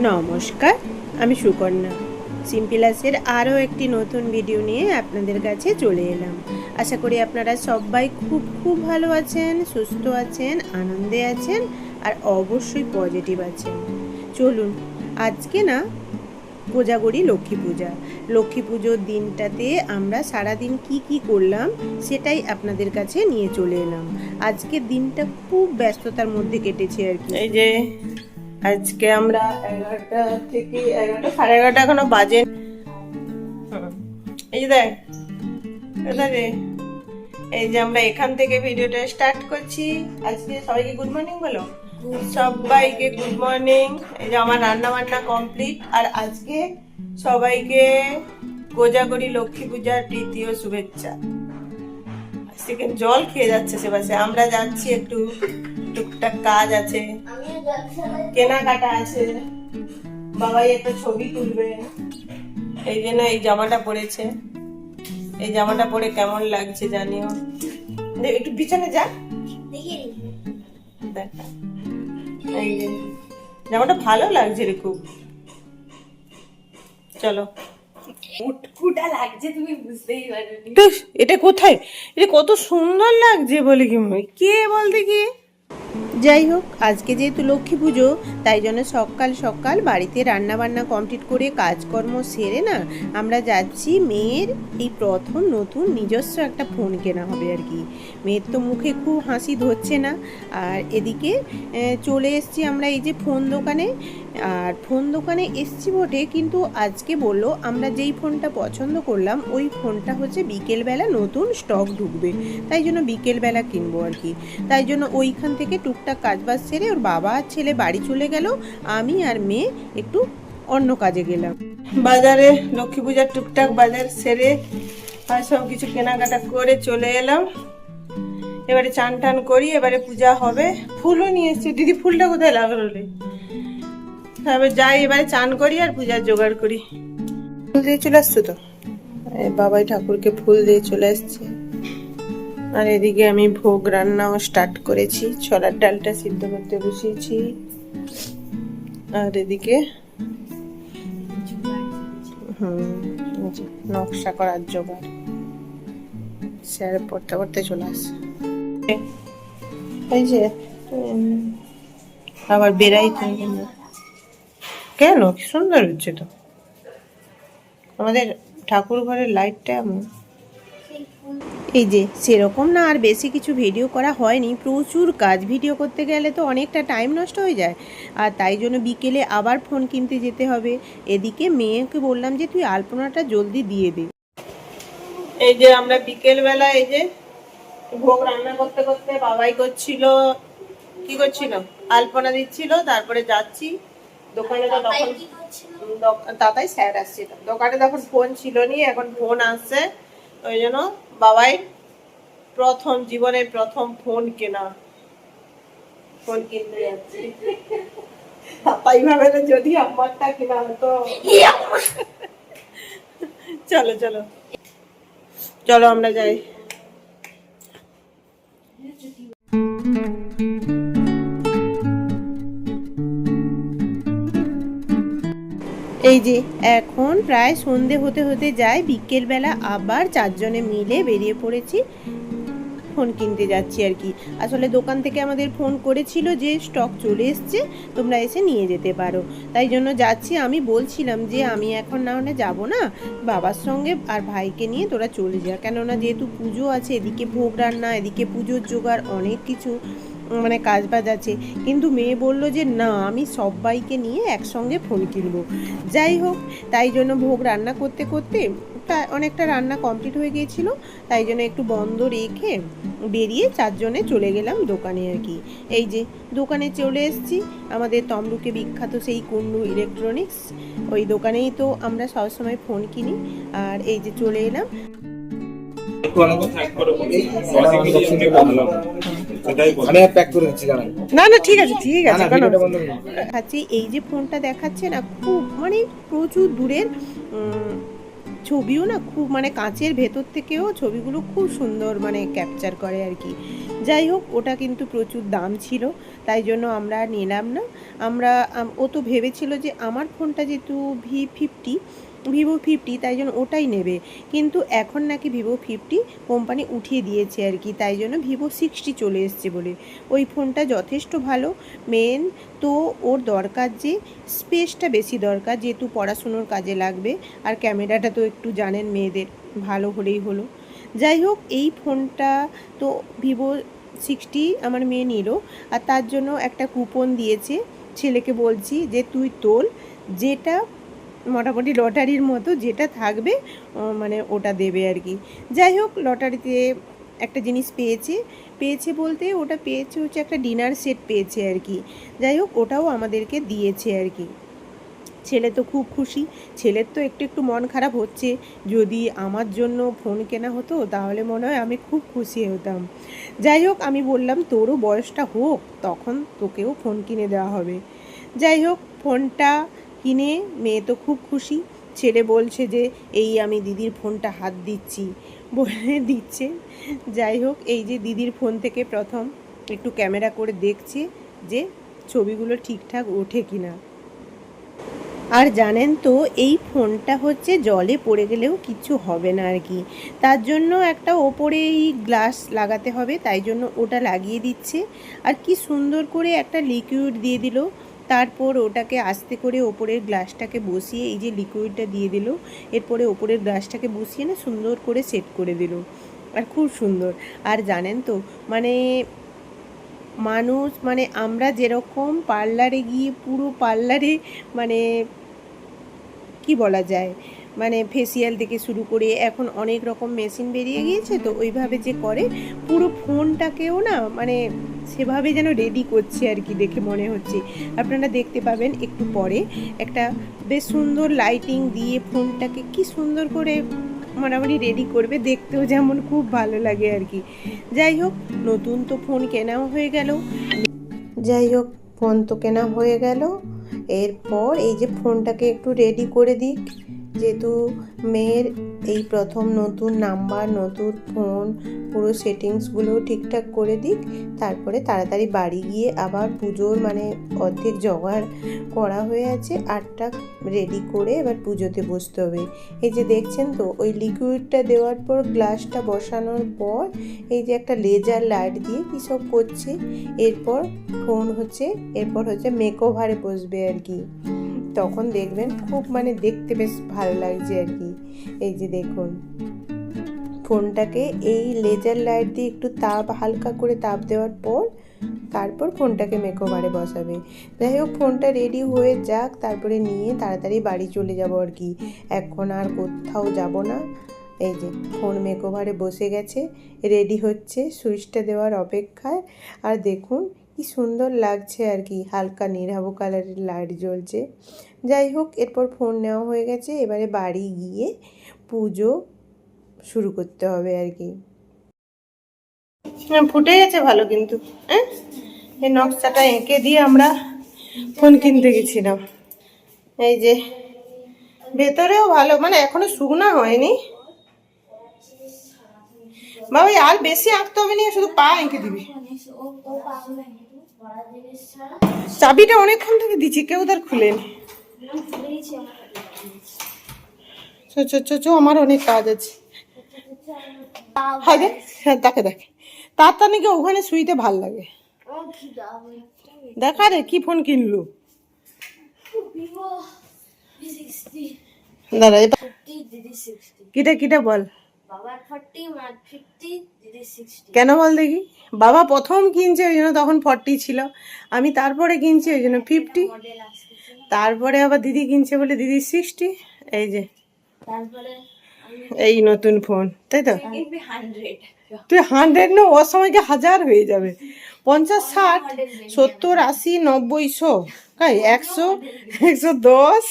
নমস্কার, আমি সুকন্যা। সিম্পিলাসের আরও একটি নতুন ভিডিও নিয়ে আপনাদের কাছে চলে এলাম। আশা করি আপনারা সবাই খুব খুব ভালো আছেন, সুস্থ আছেন, আনন্দে আছেন, আর অবশ্যই পজিটিভ আছেন। চলুন, আজকে না কোজাগরি লক্ষ্মী পূজা। লক্ষ্মী পুজোর দিনটাতে আমরা সারাদিন কি কি করলাম সেটাই আপনাদের কাছে নিয়ে চলে এলাম। আজকের দিনটা খুব ব্যস্ততার মধ্যে কেটেছে আর কি। এই যে আজকে আমরা এগারোটা থেকে এগারোটা, সাড়ে এগারোটা এখনও বাজে। এই দেখ, এই যে আমরা এখান থেকে ভিডিওটা স্টার্ট করছি। আজকে সবাইকে গুড মর্নিং বলো? সবাইকে গুড মর্নিং এই যে আমার রান্না বান্না কমপ্লিট আর আজকে সবাইকে কোজাগরি লক্ষ্মী পূজার ও শুভেচ্ছা। সেখানে জল খেয়ে যাচ্ছে সে পাশে। আমরা যাচ্ছি একটু টুকটাক কাজ আছে। কেনাকাটা আছে। বাবাই একটা ছবি তুলবে। এই জন্য এই জামাটা পরেছে। এই জামাটা পরে কেমন লাগছে জানিও। একটু পিছনে যা। দেখা। এই যে। জামাটা ভালো লাগছে রে খুব। চলো। লাগছে তুমি বুঝতেই এটা কোথায়? এটা কত সুন্দর লাগছে বলে কি মনে হয়? কে বলতে কি? যাই হোক, আজকে যেহেতু লক্ষ্মী পুজো, তাই জন্য সকাল সকাল বাড়িতে রান্না বান্না কমপ্লিট করে কাজকর্ম সেরে না, আমরা যাচ্ছি মেয়ের এই প্রথম নতুন নিজস্ব একটা ফোন কেনা হবে আর কি। মেয়ের তো মুখে খুব হাসি ধরছে না, আর এদিকে চলে এসছি আমরা এই যে ফোন দোকানে আর ফোন দোকানে এসছি বটে, কিন্তু আজকে বলল, আমরা যেই ফোনটা পছন্দ করলাম, ওই ফোনটা হচ্ছে বিকেলবেলা নতুন স্টক ঢুকবে। তাই জন্য বিকেলবেলা কিনবো আর কি। তাই জন্য ওইখান থেকে টুকটাক কাজবাজ সেরে ওর বাবা আর ছেলে বাড়ি চলে গেল, আমি আর মেয়ে একটু অন্য কাজে গেলাম। বাজারে লক্ষ্মী পূজার টুকটাক বাজার সেরে আর সব কিছু কেনাকাটা করে চলে এলাম। এবারে চান টান করি, এবারে পূজা হবে। ফুলও নিয়ে এসছি। দিদি, ফুলটা কোথায় লাগল রে? তারপর যাই, এবারে চান করি আর পূজার জোগাড় করি। ফুল দিয়ে চলে আসছো তো? বাবাই ঠাকুরকে ফুল দিয়ে চলে আসছে। আর এদিকে আমি ভোগ রান্নাও স্টার্ট করেছি। ছোলার ডালটা সিদ্ধ করতে বসিয়েছি। আর এদিকে নকশা করার জোগাড়। স্যার পড়তে পড়তে চলে আসে এই যে আবার বেড়াই থাকে না। কেন? কি সুন্দর হচ্ছে তো আমাদের ঠাকুর ঘরের লাইটটা এমন। এই যে, সেরকম না আর বেশি কিছু ভিডিও করা হয়নি। প্রচুর কাজ। ভিডিও করতে গেলে তো অনেকটা টাইম নষ্ট হয়ে যায়। আর তাই জন্য বিকেলে আবার ফোন কিনতে যেতে হবে। এদিকে মেয়েকে বললাম যে, তুই আলপনাটা জলদি দিয়ে দে। এই যে, আমরা বিকেল বেলা এই যে, ভোগ রান্না করতে করতে বাবাই করছিল। কি করছিল? আলপনা দিচ্ছিল, তারপরে যাচ্ছি। দোকানে তো তখন তাতাই স্যার আসছিল। দোকানে তখন ফোন ছিল নি এখন ফোন আসছে। ওই জন্য বাবাই প্রথম জীবনের প্রথম ফোন কেনা। ফোন কিনতে যাচ্ছি। ভাবে যদি আমারটা কেনা হতো। চলো চলো। চলো আমরা যাই। এই যে, এখন প্রায় সন্ধে হতে হতে যায় বিকেলবেলা আবার চারজনে মিলে বেরিয়ে পড়েছি। ফোন কিনতে যাচ্ছি আর কি। আসলে দোকান থেকে আমাদের ফোন করেছিল যে, স্টক চলে এসছে, তোমরা এসে নিয়ে যেতে পারো। তাই জন্য যাচ্ছি। আমি বলছিলাম যে, আমি এখন না হলে যাব না, বাবার সঙ্গে আর ভাইকে নিয়ে তোরা চলে যা। কেননা যেহেতু পুজো আছে, এদিকে ভোগ রান্না, এদিকে পুজোর জোগাড়, অনেক কিছু। মানে কাজ বাজ আছে কিন্তু মেয়ে বলল যে না আমি সবাইকে নিয়ে একসঙ্গে ফোন কিনবো যাই হোক তাই জন্য ভোগ রান্না করতে করতে প্রায় অনেকটা রান্না কমপ্লিট হয়ে গিয়েছিল তাই জন্য একটু বন্ধ রেখে বেরিয়ে চারজনে চলে গেলাম দোকানে আর কি এই যে দোকানে চলে এসেছি আমাদের তমলুকে বিখ্যাত সেই কুন্ডু ইলেকট্রনিক্স ওই দোকানেই তো আমরা সবসময় ফোন কিনি আর এই যে চলে এলাম আমি প্যাক করে দিচ্ছি না না ঠিক আছে ঠিক আছে না কোনো ভিডিওটা বন্ধ করুন দেখাচ্ছি এই যে ফোনটা দেখাচ্ছে না খুব মানে প্রচুর দূরের ছবিও না খুব মানে কাঁচের ভেতর থেকেও ছবিগুলো খুব সুন্দর মানে ক্যাপচার করে আর কি। যাই হোক ওটা কিন্তু প্রচুর দাম ছিল তাই জন্য আমরা নিলাম না। আমরা ও তো ভেবেছিল যে আমার ফোনটা যেহেতু ভি ফিফটি ভিভো ফিফটি তাই জন্য ওটাই নেবে। কিন্তু এখন নাকি ভিভো ফিফটি কোম্পানি উঠিয়ে দিয়েছে আর কি, তাই জন্য ভিভো সিক্সটি চলে এসছে বলে। ওই ফোনটা যথেষ্ট ভালো। মেন তো ওর দরকার যে স্পেসটা বেশি দরকার, যেহেতু পড়াশুনোর কাজে লাগবে আর ক্যামেরাটা তো একটু জানেন মেয়েদের, ভালো হলেই হলো। যাই হোক, এই ফোনটা তো ভিভো সিক্সটি আমার মেয়ে নিল আর তার জন্য একটা কুপন দিয়েছে। ছেলেকে বলছি যে, তুই তোল যেটা মোটামুটি লটারির মতো যেটা থাকবে মানে ওটা দেবে আর কি। যাই হোক, লটারিতে একটা জিনিস পেয়েছে। পেয়েছে বলতে ওটা পেয়েছে হচ্ছে একটা ডিনার সেট পেয়েছে আর কি। যাই হোক, ওটাও আমাদেরকে দিয়েছে আর কি। ছেলে তো খুব খুশি। ছেলের তো একটু একটু মন খারাপ হচ্ছে। যদি আমার জন্য ফোন কেনা হতো, তাহলে মনে হয় আমি খুব খুশি হতাম। যাই হোক, আমি বললাম, তোরও বয়সটা হোক, তখন তোকেও ফোন কিনে দেওয়া হবে। যাই হোক ফোনটা কিনে মেয়ে তো খুব খুশি। ছেলে বলছে যে, এই আমি দিদির ফোনটা হাত দিচ্ছি। বলে দিচ্ছে। যাই হোক, এই যে দিদির ফোন থেকে প্রথম একটু ক্যামেরা করে দেখছে যে ছবিগুলো ঠিকঠাক ওঠে কিনা। আর জানেন তো, এই ফোনটা হচ্ছে জলে পড়ে গেলেও কিছু হবে না আর কি। তার জন্য একটা ওপরেই গ্লাস লাগাতে হবে, তাই জন্য ওটা লাগিয়ে দিচ্ছে। আর কি সুন্দর করে একটা লিকুইড দিয়ে দিল। তারপর ওটাকে আস্তে করে ওপরের গ্লাসটাকে বসিয়ে এই যে লিকুইডটা দিয়ে দিল, এরপরে ওপরের গ্লাসটাকে বসিয়ে না সুন্দর করে সেট করে দিল। আর খুব সুন্দর। আর জানেন তো মানে মানুষ মানে আমরা যেরকম পার্লারে গিয়ে পুরো পার্লারে মানে কি বলা যায় মানে ফেসিয়াল থেকে শুরু করে এখন অনেক রকম মেশিন বেরিয়ে গিয়েছে তো ওইভাবে যে করে পুরো ফোনটাকেও না মানে সেভাবে যেন রেডি করছে আর কি দেখে মনে হচ্ছে। আপনারা দেখতে পাবেন একটু পরে একটা বেশ সুন্দর লাইটিং দিয়ে ফোনটাকে কি সুন্দর করে মোটামুটি রেডি করবে দেখতেও যেমন খুব ভালো লাগে আর কি। যাই হোক নতুন তো ফোন কেনাও হয়ে গেল। যাই হোক ফোন তো কেনা হয়ে গেল। এরপর এই যে ফোনটাকে একটু রেডি করে দিক। যেহেতু মেয়ের এই প্রথম নতুন নাম্বার, নতুন ফোন, পুরো সেটিংসগুলো ঠিকঠাক করে দিক। তারপরে তাড়াতাড়ি বাড়ি গিয়ে আবার পুজোর মানে অর্ধেক জোগাড় করা হয়ে আছে। আটটা রেডি করে এবার পুজোতে বসতে হবে। এই যে দেখছেন তো, ওই লিকুইডটা দেওয়ার পর গ্লাসটা বসানোর পর, এই যে একটা লেজার লাইট দিয়ে কী সব করছে, এরপর ফোন হচ্ছে, এরপর হচ্ছে মেকওভারে বসবে আর কি। তখন দেখবেন খুব মানে দেখতে বেশ ভালো লাগছে আর কি। এই যে দেখুন, ফোনটাকে এই লেজার লাইট দিয়ে একটু তাপ, হালকা করে তাপ দেওয়ার পর তারপর ফোনটাকে মেকওভারে বসাবে। যাই হোক, ফোনটা রেডি হয়ে যাক, তারপরে নিয়ে তাড়াতাড়ি বাড়ি চলে যাব আর কি। এখন আর কোথাও যাব না। এই যে ফোন মেকওভারে বসে গেছে রেডি হচ্ছে সুইচটা দেওয়ার অপেক্ষায়। আর দেখুন কি সুন্দর লাগছে আর কি। হালকা নিরাবো কালারের লাইট জ্বলছে। যাই হোক, এরপর ফোন নেওয়া হয়ে গেছে। এবারে বাড়ি গিয়ে পুজো শুরু করতে হবে আর কি। হ্যাঁ ফুটে গেছে ভালো কিন্তু হ্যাঁ? এই নকশাটা এঁকে দিয়ে আমরা ফোন কিনতে গেছিলাম। এই যে, ভেতরেও ভালো মানে এখনও শুকনা হয়নি। বাবা আর বেশি আঁকতে হবে না শুধু পা এঁকে দিবি। চাবিটা অনেকক্ষণ থেকে দিচ্ছি, কেউ তার খুলেনি। চো চো আমার অনেক কাজ আছে। হাই দেখ হ্যাঁ তাকে দেখ। তার তা নাকি ওখানে শুইতে ভালো লাগে। দেখা রে, কি ফোন কিনলো? দাদা এটা কিটা কিটা বল। কেন বল দেখি? বাবা প্রথম কিনছে ওই জন্য তখন ফর্টি ছিল। আমি তারপরে কিনছি ওই জন্য ফিফটি তারপরে আবার দিদি কিনছে বলে দিদি সিক্সটি এই যে এই নতুন ফোন তাই তো? তুই হান্ড্রেড না ওর সময়কে হাজার হয়ে যাবে? পঞ্চাশ ষাট সত্তর আশি নব্বই শো তাই একশো একশো দশ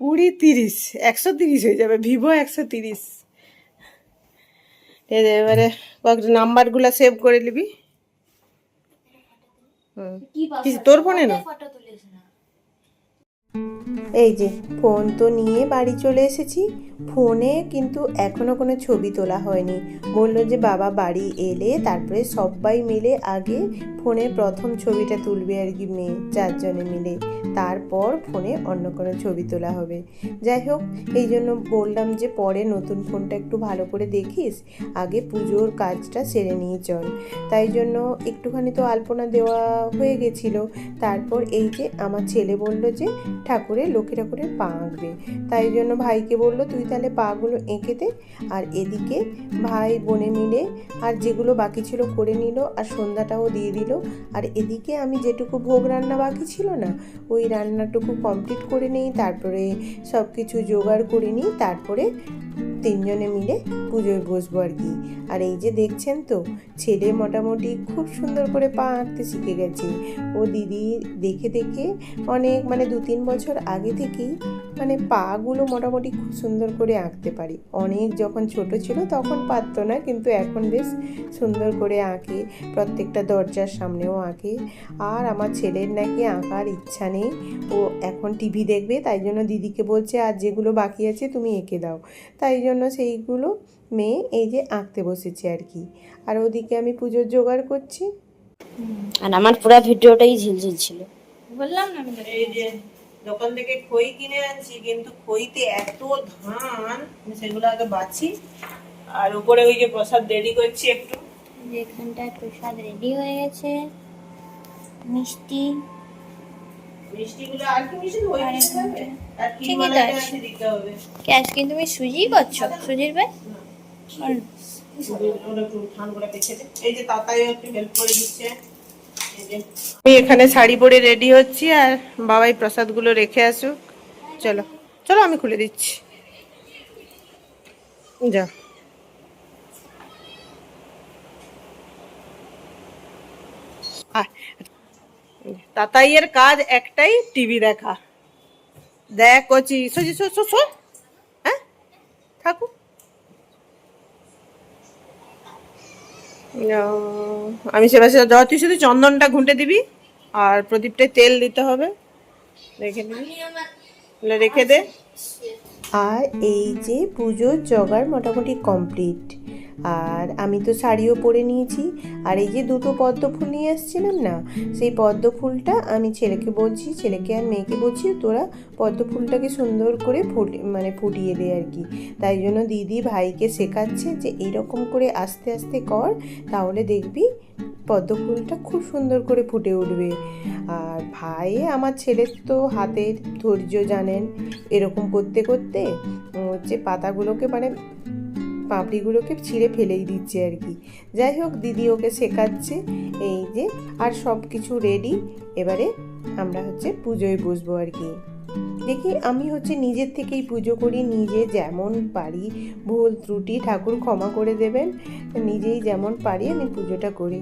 কুড়ি তিরিশ। একশো তিরিশ হয়ে যাবে ভিভো একশো তিরিশ। এবারে কয়েকটা নাম্বারগুলো সেভ করে নিবি। তোর ফোনে না? এই যে ফোন তো নিয়ে বাড়ি চলে এসেছি। ফোনে কিন্তু এখনও কোনো ছবি তোলা হয়নি। বলল যে বাবা বাড়ি এলে তারপরে সবাই মিলে আগে ফোনের প্রথম ছবিটা তুলবে আর কি মেয়ে, চারজনে মিলে। তারপর ফোনে অন্য কোনো ছবি তোলা হবে। যাই হোক, এই জন্য বললাম যে পরে নতুন ফোনটা একটু ভালো করে দেখিস, আগে পুজোর কাজটা সেরে নিয়ে চল। তাই জন্য একটুখানি তো আলপনা দেওয়া হয়ে গেছিল। তারপর এই যে আমার ছেলে বলল যে ঠাকুরের লক্ষ্মী ঠাকুরের পা আঁকবে। তাই জন্য ভাইকে বলল, তুই তাহলে পাগুলো এঁকে দে। আর এদিকে ভাই বোনে মিলে আর যেগুলো বাকি ছিল করে নিল, আর সন্ধ্যাটাও দিয়ে দিল। আর এদিকে আমি যেটুকু ভোগ রান্না বাকি ছিল না, ওই রান্নাটুকু কমপ্লিট করে নিই, তারপরে সব কিছু জোগাড় করে নিই, তারপরে তিনজনে মিলে পুজোয় বসবো আর কি। আর এই যে দেখছেন তো, ছেলে মোটামুটি খুব সুন্দর করে পা আঁকতে শিখে গেছে। ও দিদি দেখে দেখে অনেক মানে দু তিন বছর আগে থেকেই মানে পাগুলো মোটামুটি খুব সুন্দর করে আঁকতে পারি। অনেক যখন ছোট ছিল তখন পারতো না কিন্তু এখন বেশ সুন্দর করে আঁকে প্রত্যেকটা দরজার সামনেও আঁকে। আর আমার ছেলের নাকি আঁকার ইচ্ছা নেই ও এখন টিভি দেখবে তাই জন্য দিদিকে বলছে আর যেগুলো বাকি আছে তুমি এঁকে দাও। তাই জন্য সেইগুলো মেয়ে এই যে আঁকতে বসেছে আর কি। আর ওদিকে আমি পুজোর জোগাড় করছি। আর আমার পুরো ভিডিওটাই ঝিলঝিল ছিল। বললাম না আমি। এই যে দোকান থেকে খই কিনে আনছি কিন্তু খইতে এত ধান সেগুলো আগে বাছি আর উপরে ওই যে প্রসাদ রেডি করছি একটু। যেখানটায় প্রসাদ রেডি হয়ে গেছে। মিষ্টি। মিষ্টিগুলো আর কি ওই আর কি। আছে। দিতে হবে? কি আজকে তুমি সুজি করছ সুজির ভাই? ওটা একটু করে দে। এই যে তাতাইও একটু হেল্প করে দিচ্ছে। আমি এখানে শাড়ি পরে রেডি হচ্ছি আর বাবাই প্রসাদগুলো রেখে আসুক। চলো চলো আমি খুলে দিচ্ছি। যা। তাতাইয়ের কাজ একটাই টিভি দেখা। দেখ কচি সজি সো সো হ্যাঁ? থাকুক আমি সেবা সেবা দেওয়া তুই শুধু চন্দনটা ঘুঁটে দিবি, আর প্রদীপটায় তেল দিতে হবে। রেখে দিবি। রেখে দে। আর এই যে পুজোর জগার মোটামুটি কমপ্লিট আর আমি তো শাড়িও পরে নিয়েছি। আর এই যে দুটো পদ্ম ফুল নিয়ে এসেছিলাম না, সেই পদ্ম ফুলটা আমি ছেলেকে বলছি, ছেলেকে আর মেয়েকে বলছি, তোরা পদ্ম ফুলটাকে সুন্দর করে ফুটি মানে ফুটিয়ে দে আর কি। তাই জন্য দিদি ভাইকে শেখাচ্ছে যে এইরকম করে আস্তে আস্তে কর, তাহলে দেখবি পদ্ম ফুলটা খুব সুন্দর করে ফুটে উঠবে। আর ভাই, আমার ছেলের তো হাতের ধৈর্য জানেন, এরকম করতে করতে হচ্ছে পাতাগুলোকে মানে পাপড়িগুলোকে ছিঁড়ে ফেলেই দিচ্ছে আর কি। যাই হোক, দিদি ওকে শেখাচ্ছে এই যে, আর সব কিছু রেডি এবারে আমরা হচ্ছে পুজোয় বসবো আর কি। দেখি, আমি হচ্ছে নিজের থেকেই পুজো করি, নিজে যেমন পারি, ভুল ত্রুটি ঠাকুর ক্ষমা করে দেবেন, নিজেই যেমন পারি আমি পুজোটা করি।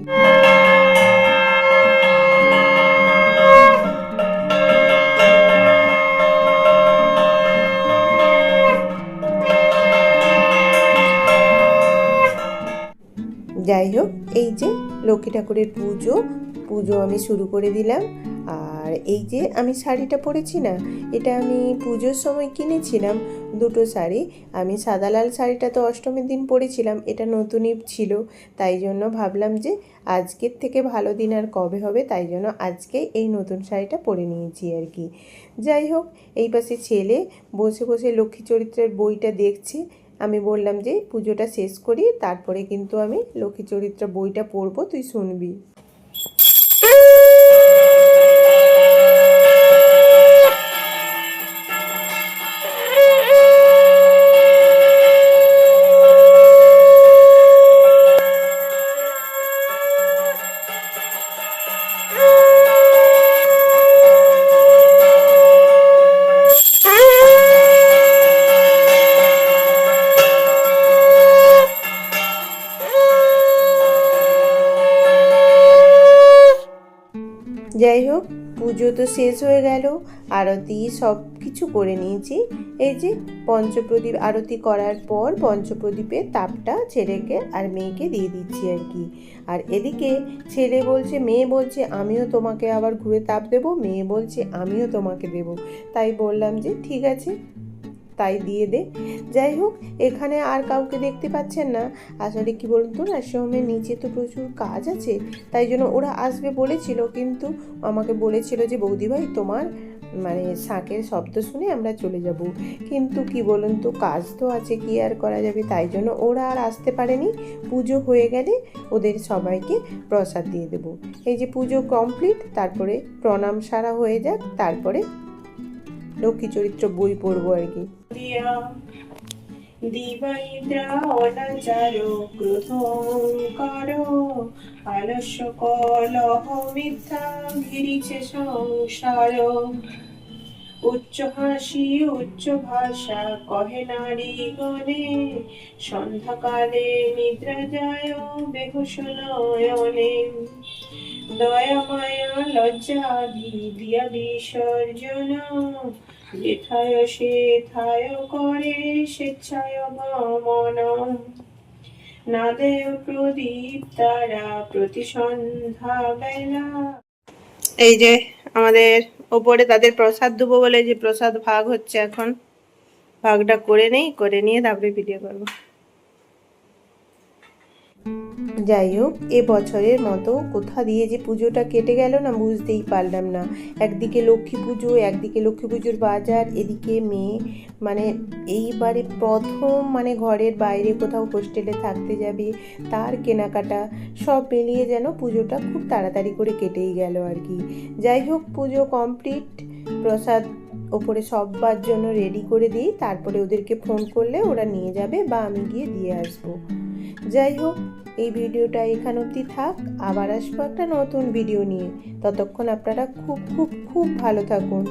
যাই হোক, এই যে লক্ষ্মী ঠাকুরের পুজো পুজো আমি শুরু করে দিলাম। আর এই যে আমি শাড়িটা পরেছি না, এটা আমি পুজোর সময় কিনেছিলাম দুটো শাড়ি। আমি সাদা লাল শাড়িটা তো অষ্টমীর দিন পরেছিলাম, এটা নতুনই ছিল। তাই জন্য ভাবলাম যে আজকের থেকে ভালো দিন আর কবে হবে, তাই জন্য আজকে এই নতুন শাড়িটা পরে নিয়েছি আর কি। যাই হোক, এই পাশে ছেলে বসে বসে লক্ষ্মী চরিত্রের বইটা দেখছে আমি বললাম যে পুজোটা শেষ করি, তারপরে কিন্তু আমি লক্ষ্মী চরিত্র বইটা পড়ব, তুই শুনবি। পুজো তো শেষ হয়ে গেল। আরতি সব কিছু করে নিয়েছি। এই যে পঞ্চপ্রদীপ আরতি করার পর পঞ্চপ্রদীপের তাপটা ছেলেকে আর মেয়েকে দিয়ে দিচ্ছি আর কি। আর এদিকে ছেলে বলছে, মেয়ে বলছে, আমিও তোমাকে আবার ঘুরে তাপ দেবো। মেয়ে বলছে, আমিও তোমাকে দেব। তাই বললাম যে, ঠিক আছে তাই দিয়ে দে। যাই হোক, এখানে আর কাউকে দেখতে পাচ্ছেন না। আসলে কি বলুন তো নার্সিংহোমের নিচে তো প্রচুর কাজ আছে, তাই জন্য ওরা আসবে বলেছিল, কিন্তু আমাকে বলেছিল যে বৌদিভাই তোমার মানে শাঁখের শব্দ শুনে আমরা চলে যাব। কিন্তু কি বলুন তো, কাজ তো আছে, কি আর করা যাবে? তাই জন্য ওরা আর আসতে পারেনি। পুজো হয়ে গেলে ওদের সবাইকে প্রসাদ দিয়ে দেবো। এই যে পুজো কমপ্লিট, তারপরে প্রণাম সারা হয়ে যাক, তারপরে লক্ষ্মী চরিত্র বই পড়ব আর কি। সংসার। উচ্চ হাসি, উচ্চ ভাষা, কহে নারী গণে। সন্ধ্যাকালে নিদ্রা যায় বেহুশ নয়নে। দয়া মায়া লজ্জা দিয়া বিসর্জন যেথায় সেথায় করে স্বেচ্ছায় গমন না দেয় প্রদীপ তারা প্রতি সন্ধ্যা বেলা এই যে আমাদের ওপরে তাদের প্রসাদ দেবো বলে যে প্রসাদ ভাগ হচ্ছে এখন। ভাগটা করে নেই, করে নিয়ে তারপরে ভিডিও করব। যাই হোক, এ বছরের মতো কোথা দিয়ে যে পুজোটা কেটে গেল না বুঝতেই পারলাম না। একদিকে লক্ষ্মী পুজো, একদিকে লক্ষ্মী পুজোর বাজার, এদিকে মেয়ে মানে এইবারে প্রথম মানে ঘরের বাইরে কোথাও হোস্টেলে থাকতে যাবে, তার কেনাকাটা, সব মিলিয়ে যেন পুজোটা খুব তাড়াতাড়ি করে কেটেই গেল আর কি। যাই হোক, পুজো কমপ্লিট প্রসাদ ওপরে সববার জন্য রেডি করে দিই, তারপরে ওদেরকে ফোন করলে ওরা নিয়ে যাবে বা আমি গিয়ে দিয়ে আসব। যাই হোক এই ভিডিওটা এখান অবধি থাক। আবার আসব একটা নতুন ভিডিও নিয়ে। ততক্ষণ আপনারা খুব খুব খুব ভালো থাকুন।